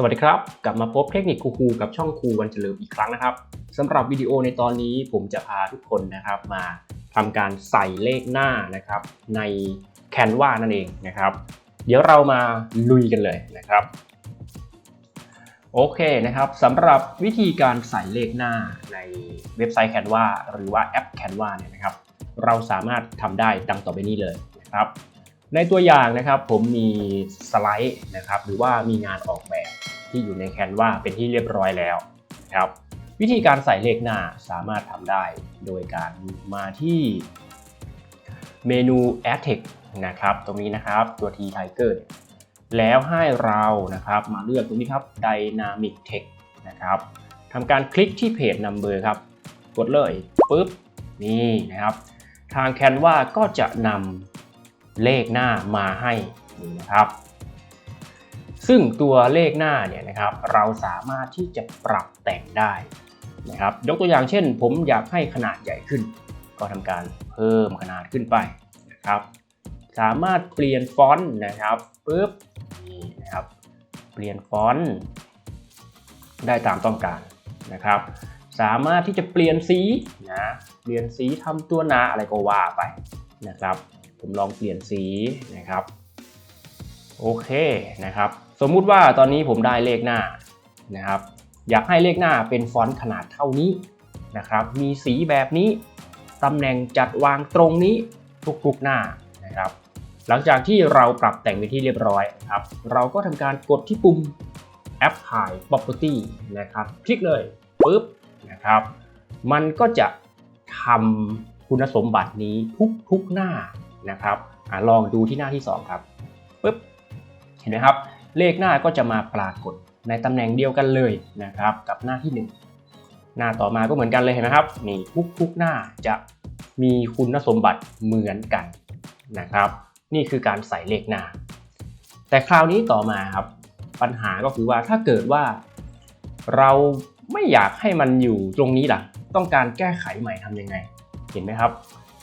สวัสดีครับ กลับมาพบเทคนิคครูๆกับช่องครูวันเฉลิมอีกครั้งนะครับสำหรับวิดีโอในตอนนี้ผมจะพาทุกคนนะครับมาทำการใส่เลขหน้านะครับใน Canva นั่นเองนะครับ เดี๋ยวเรามาลุยกันเลยนะครับ โอเคนะครับสำหรับวิธีการใส่เลขหน้าในเว็บไซต์ Canva หรือว่าแอป Canva เนี่ยนะครับ เราสามารถทำได้ดังต่อไปนี้เลยนะครับ ในตัวอย่างนะครับผมมีสไลด์นะครับหรือว่ามีงานออกแบบที่อยู่ใน Canva เป็นที่เรียบร้อยแล้วนะครับวิธีการใส่เลขหน้าสามารถทำได้โดยการมาที่เมนู Add Text นะครับตรงนี้นะครับตัว T Tiger เนี่ยแล้วให้เรานะครับมาเลือกตรงนี้ครับ Dynamic Text นะครับทำการคลิกที่เพจ Number ครับ กดเลยปุ๊บนี่นะครับ ทาง Canva ก็จะนำ เลขหน้ามาให้นี่นะครับ ซึ่งตัวเลขหน้าเนี่ยนะครับ เราสามารถที่จะปรับแต่งได้นะครับ ยกตัวอย่างเช่น ผมอยากให้ขนาดใหญ่ขึ้น ก็ทำการเพิ่มขนาดขึ้นไปนะครับ สามารถเปลี่ยนฟอนต์นะครับปุ๊บนี่นะครับ เปลี่ยนฟอนต์ได้ตามต้องการนะครับ สามารถที่จะเปลี่ยนสีนะ เปลี่ยนสีทำตัวหนาอะไรก็ว่าไปนะครับ ผมลองเปลี่ยนสีนะครับ โอเคนะครับ สมมุติว่าตอนนี้ผมได้เลขหน้านะครับ อยากให้เลขหน้าเป็นฟอนต์ขนาดเท่านี้นะครับ มีสีแบบนี้ ตำแหน่งจัดวางตรงนี้ทุกๆหน้านะครับ หลังจากที่เราปรับแต่งเป็นที่เรียบร้อยครับ เราก็ทำการกดที่ปุ่ม Apply Property นะครับ คลิกเลยปุ๊บนะครับ มันก็จะทำคุณสมบัตินี้ทุกๆหน้า นะครับอลองดูที่หน้าที่ 2 ครับปุ๊บเห็นไหมครับ เลขหน้าก็จะมาปรากฏในตำแหน่งเดียวกันเลยนะครับ กับหน้าที่ 1 หน้าต่อมาก็เหมือนกันเลยเห็นไหมครับนี่ทุกๆหน้าจะมีคุณสมบัติเหมือนกันนะครับ นี่คือการใส่เลขหน้า แต่คราวนี้ต่อมาครับ ปัญหาก็คือว่าถ้าเกิดว่า เราไม่อยากให้มันอยู่ตรงนี้ล่ะ ต้องการแก้ไขใหม่ทำยังไง เห็นไหมครับ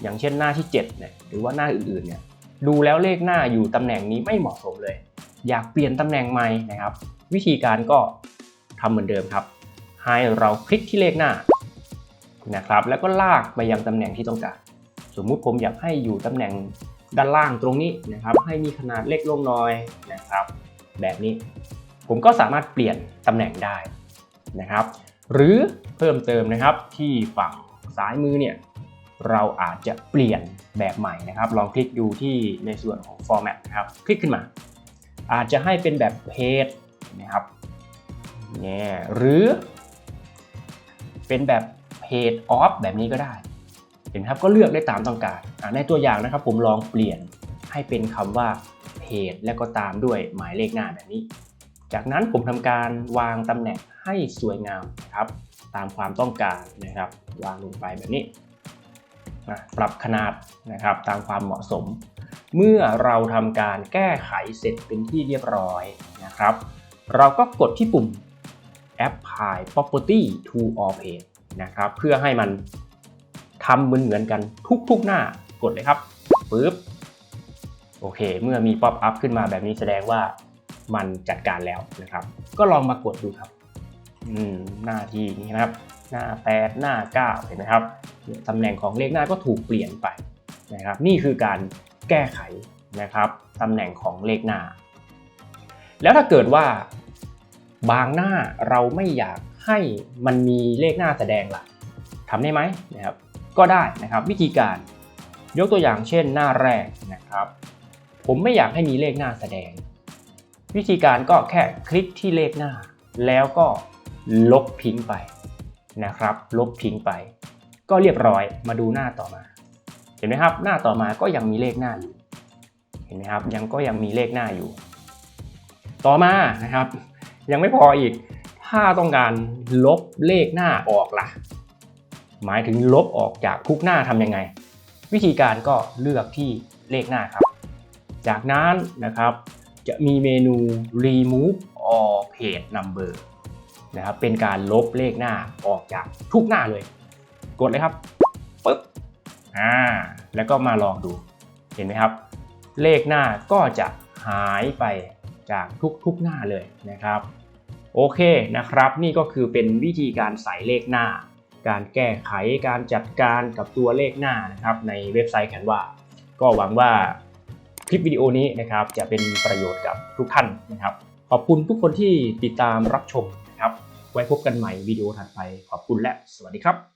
อย่างเช่นหน้าที่ 7 เนี่ย หรือว่าหน้าอื่นๆ เนี่ย ดูแล้วเลขหน้าอยู่ตำแหน่งนี้ไม่เหมาะสมเลย อยากเปลี่ยนตำแหน่งใหม่นะครับ วิธีการก็ทำเหมือนเดิมครับ ให้เราคลิกที่เลขหน้านะครับ แล้วก็ลากไปยังตำแหน่งที่ต้องการ สมมุติผมอยากให้อยู่ตำแหน่งด้านล่างตรงนี้นะครับ ให้มีขนาดเล็กลงหน่อยนะครับ แบบนี้ ผมก็สามารถเปลี่ยนตำแหน่งได้นะครับ หรือเพิ่มเติมนะครับที่ฝั่งซ้ายมือเนี่ย เราอาจจะเปลี่ยนแบบใหม่นะครับ ลองคลิกดูที่ในส่วนของ format นะครับ คลิกขึ้นมา อาจจะให้เป็นแบบเพจนะครับเนี่ยหรือ เป็นแบบเพจออฟแบบนี้ก็ได้ เห็นครับก็เลือกได้ตามต้องการ ในตัวอย่างนะครับผมลองเปลี่ยนให้เป็นคำว่าเพจแล้วก็ตามด้วยหมายเลขหน้าแบบนี้ จากนั้นผมทำการวางตำแหน่งให้สวยงามนะครับ ตามความต้องการนะครับ วางลงไปแบบนี้ ปรับขนาดนะครับตามความเหมาะสม เมื่อเราทำการแก้ไขเสร็จเป็นที่เรียบร้อยนะครับ เราก็กดที่ปุ่ม Apply Property to All Page นะครับ เพื่อให้มันทำเหมือนเหมือนกันทุกๆหน้ากดเลยครับปึ๊บโอเค เมื่อมี Pop up ขึ้นมาแบบนี้แสดงว่ามันจัดการแล้วนะครับ ก็ลองมากดดูครับ อืม หน้าที่นี้นะครับ หน้า 8 หน้า 9 เห็นไหมครับ ตำแหน่งของเลขหน้าก็ถูกเปลี่ยนไปนะครับนี่คือการแก้ไขนะครับตำแหน่งของเลขหน้า แล้วถ้าเกิดว่าบางหน้าเราไม่อยากให้มันมีเลขหน้าแสดงล่ะทำได้ไหมนะครับก็ได้นะครับวิธีการยกตัวอย่างเช่นหน้าแรกนะครับ ผมไม่อยากให้มีเลขหน้าแสดง วิธีการก็แค่คลิกที่เลขหน้า แล้วก็ลบทิ้งไปนะครับ ลบทิ้งไป ก็เรียบร้อยมาดูหน้าต่อมา เห็นไหมครับ หน้าต่อมาก็ยังมีเลขหน้าอยู่ เห็นไหมครับ ยังก็ยังมีเลขหน้าอยู่ ต่อมานะครับ ยังไม่พออีก ถ้าต้องการลบเลขหน้าออกล่ะ หมายถึงลบออกจากทุกหน้าทำยังไง วิธีการก็เลือกที่เลขหน้าครับ จากนั้นนะครับจะมีเมนู remove all page number นะครับเป็นการลบเลขหน้าออกจากทุกหน้าเลย กดเลยครับปึ๊บอ่าแล้วก็มาลองดูเห็นไหมครับ เลขหน้าก็จะหายไปจากทุกๆหน้าเลยนะครับ โอเคนะครับ นี่ก็คือเป็นวิธีการใส่เลขหน้า การแก้ไขการจัดการกับตัวเลขหน้านะครับในเว็บไซต์ Canva ก็หวังว่าคลิปวิดีโอนี้นะครับจะเป็นประโยชน์กับทุกท่านนะครับ ขอบคุณทุกคนที่ติดตามรับชมนะครับ ไว้พบกันใหม่วิดีโอถัดไปขอบคุณและสวัสดีครับ